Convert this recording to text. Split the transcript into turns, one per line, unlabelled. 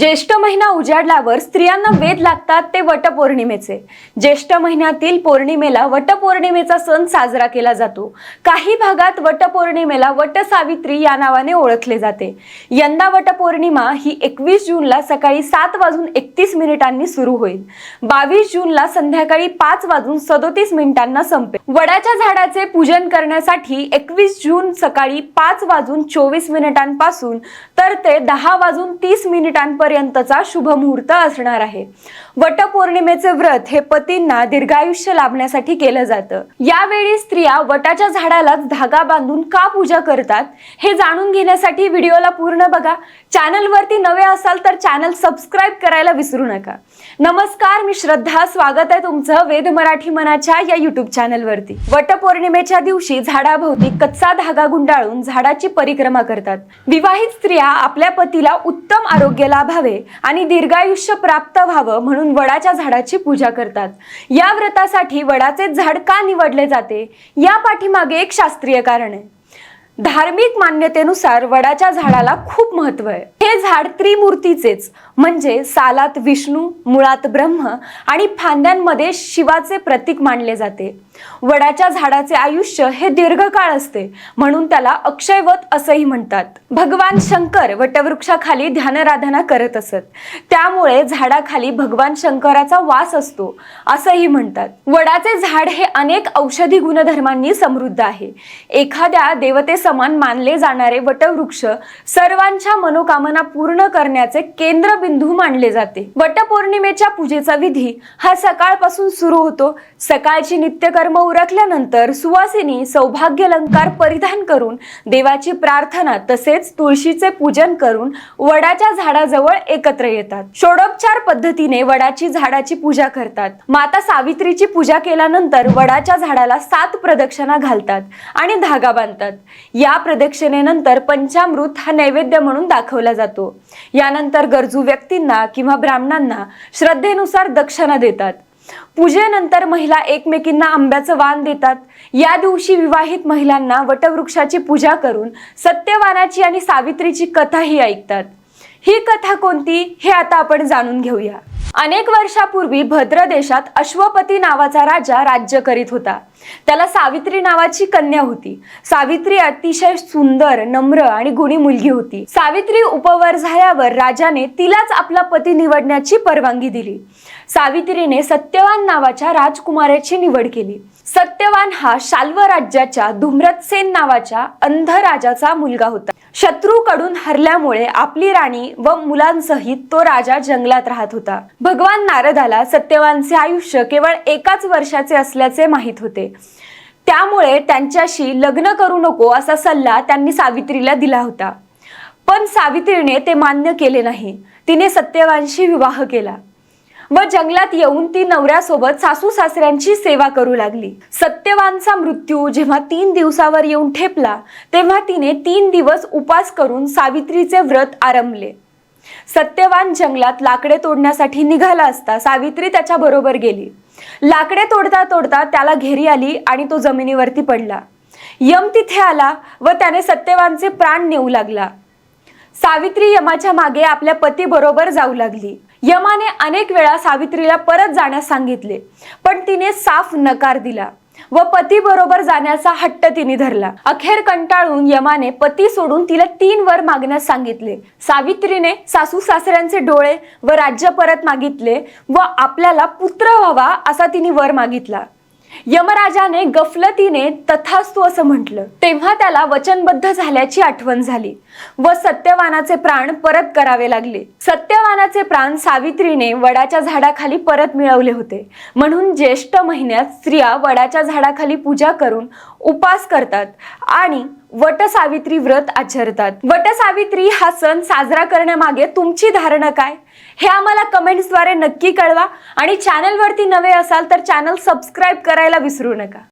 ज्येष्ठ महिना उजाडल्यावर स्त्रियांना वेध लागतात ते वटपौर्णिमेचे. ज्येष्ठ महिन्यातील पौर्णिमेला वटपौर्णिमेचा सण साजरा केला जातो. काही भागात वटपौर्णिमेला वटसावित्री या नावाने ओळखले जाते. यंदा वटपौर्णिमा ही एकवीस जूनला सकाळी सात वाजून एकतीस मिनिटांनी सुरू होईल. बावीस जूनला संध्याकाळी पाच वाजून सदोतीस मिनिटांना संपेल. वडाच्या झाडाचे पूजन करण्यासाठी एकवीस जून सकाळी पाच वाजून चोवीस मिनिटांपासून तर ते दहा वाजून तीस मिनिटांपर्यंत पर्यंतचा शुभ मुहूर्त असणार आहे. वटपौर्णिमेचे व्रत हे पतींना दीर्घायुष्य लाभण्यासाठी केलं जातं. यावेळी स्त्रिया वटाच्या झाडालाच धागा बांधून का पूजा करतात हे जाणून घेण्यासाठी व्हिडिओला पूर्ण बघा. चॅनलवरती नवे असाल तर चॅनल सबस्क्राईब करायला विसरू नका. नमस्कार मी श्रद्धा. स्वागत आहे तुमचं वेद मराठी मनाच्या या युट्यूब चॅनलवरती. वटपौर्णिमेच्या दिवशी झाडाभोवती कच्चा धागा गुंडाळून झाडाची परिक्रमा करतात. विवाहित स्त्रिया आपल्या पतीला उत्तम आरोग्य लाभावे आणि दीर्घायुष्य प्राप्त व्हावं म्हणून वडाच्या झाडाची पूजा करतात. या व्रतासाठी वडाचे झाड का निवडले जाते? या पाठीमागे एक शास्त्रीय कारण आहे. धार्मिक मान्यतेनुसार वडाच्या झाडाला खूप महत्त्व आहे. हे झाड त्रिमूर्तीचेच म्हणजे सालात विष्णू मुळात ब्रह्म आणि फांद्यांमध्ये शिवाचे प्रतीक मानले जाते. वडाच्या झाडाचे आयुष्य हे दीर्घकाळ असते म्हणून त्याला अक्षयवत असंही म्हणतात. भगवान शंकर वटवृक्षाखाली ध्यानराधना करत असत. त्यामुळे झाडाखाली भगवान शंकराचा वास असतो असंही म्हणतात. वडाचे झाड हे अनेक औषधी गुणधर्मांनी समृद्ध आहे. एखाद्या देवते समान मानले जाणारे वटवृक्ष सर्वांच्या मनोकामना पूर्ण करण्याचे केंद्रबिंदू मानले जाते. वटपौर्णिमेच्या पूजेचा विधी हा सकाळपासून सुरू होतो. सकाळची नित्यकर्म उरकल्यानंतर सुवासिनी सौभाग्य अलंकार परिधान करून देवाची प्रार्थना तसेच तुळशीचे पूजन करून वडाच्या झाडाजवळ एकत्र येतात. षोडोपचार पद्धतीने वडाची झाडाची पूजा करतात. माता सावित्रीची पूजा केल्यानंतर वडाच्या झाडाला सात प्रदक्षिणा घालतात आणि धागा बांधतात. या प्रदक्षिणेनंतर पंचामृत हा नैवेद्य म्हणून दाखवला जातो. यानंतर गरजू व्यक्तींना किंवा ब्राह्मणांना श्रद्धेनुसार दक्षिणा देतात. पूजेनंतर महिला एकमेकींना आंब्याचं वाण देतात. या दिवशी विवाहित महिलांना वटवृक्षाची पूजा करून सत्यवानाची आणि सावित्रीची कथाही ऐकतात. ही कथा कोणती हे आता आपण जाणून घेऊया. अनेक वर्षापूर्वी भद्र देशात अश्वपती नावाचा राजा राज्य करीत होता. त्याला सावित्री नावाची कन्या होती. सावित्री अतिशय सुंदर नम्र आणि गुणी मुलगी होती. सावित्री उपवर झाल्यावर राजाने तिलाच आपला पती निवडण्याची परवानगी दिली. सावित्रीने सत्यवान नावाच्या राजकुमाराची निवड केली. सत्यवान हा शाल्व राज्याच्या धुम्रतसेन नावाच्या अंध राजाचा मुलगा होता. शत्रूकडून हरल्यामुळे आपली राणी व मुलांसहित तो राजा जंगलात राहत होता. भगवान नारदाला सत्यवानचे आयुष्य केवळ एकाच वर्षाचे असल्याचे माहीत होते. त्यामुळे त्यांच्याशी लग्न करू नको असा सल्ला त्यांनी सावित्रीला दिला होता. पण सावित्रीने ते मान्य केले नाही. तिने सत्यवानशी विवाह केला. व जंगलात येऊन ती नवऱ्यासोबत सासू सासऱ्यांची सेवा करू लागली. सत्यवानचा मृत्यू जेव्हा तीन दिवसावर येऊन ठेपला तेव्हा तिने तीन दिवस उपास करून सावित्रीचे व्रत आरंभले. सत्यवान जंगलात लाकडे तोडण्यासाठी निघाला असता सावित्री त्याच्या बरोबर गेली. लाकडे तोडता तोडता त्याला घेरी आली आणि तो जमिनीवरती पडला. यम तिथे आला व त्याने सत्यवानचे प्राण नेऊ लागला. सावित्री यमाच्या मागे आपल्या पती बरोबर जाऊ लागली. यमाने अनेक वेळा सावित्रीला परत जाण्यास सांगितले पण तिने साफ नकार दिला व पती बरोबर जाण्याचा हट्ट तिने धरला. अखेर कंटाळून यमाने पती सोडून तिला तीन वर मागण्यास सांगितले. सावित्रीने सासू सासऱ्यांचे डोळे व राज्य परत मागितले व आपल्याला पुत्र व्हावा असा तिने वर मागितला. यमराजाने गफलतीने तथास्तु असं म्हटलं. तेव्हा त्याला वचनबद्ध झाल्याची आठवण झाली. व सत्यवानाचे प्राण परत करावे लागले. सत्यवानाचे प्राण सावित्रीने वडाच्या झाडाखाली परत मिळवले होते. म्हणून ज्येष्ठ महिन्यात स्त्रिया वडाच्या झाडाखाली पूजा करून उपास करतात आणि वटसावित्री व्रत आचरतात. वटसावित्री हा सण साजरा करण्यामागे तुमची धारणा काय? हे आम्हाला कमेंट्सद्वारे नक्की कळवा. आणि चॅनलवरती नवे असाल तर चॅनल सबस्क्राईब करायला विसरू नका.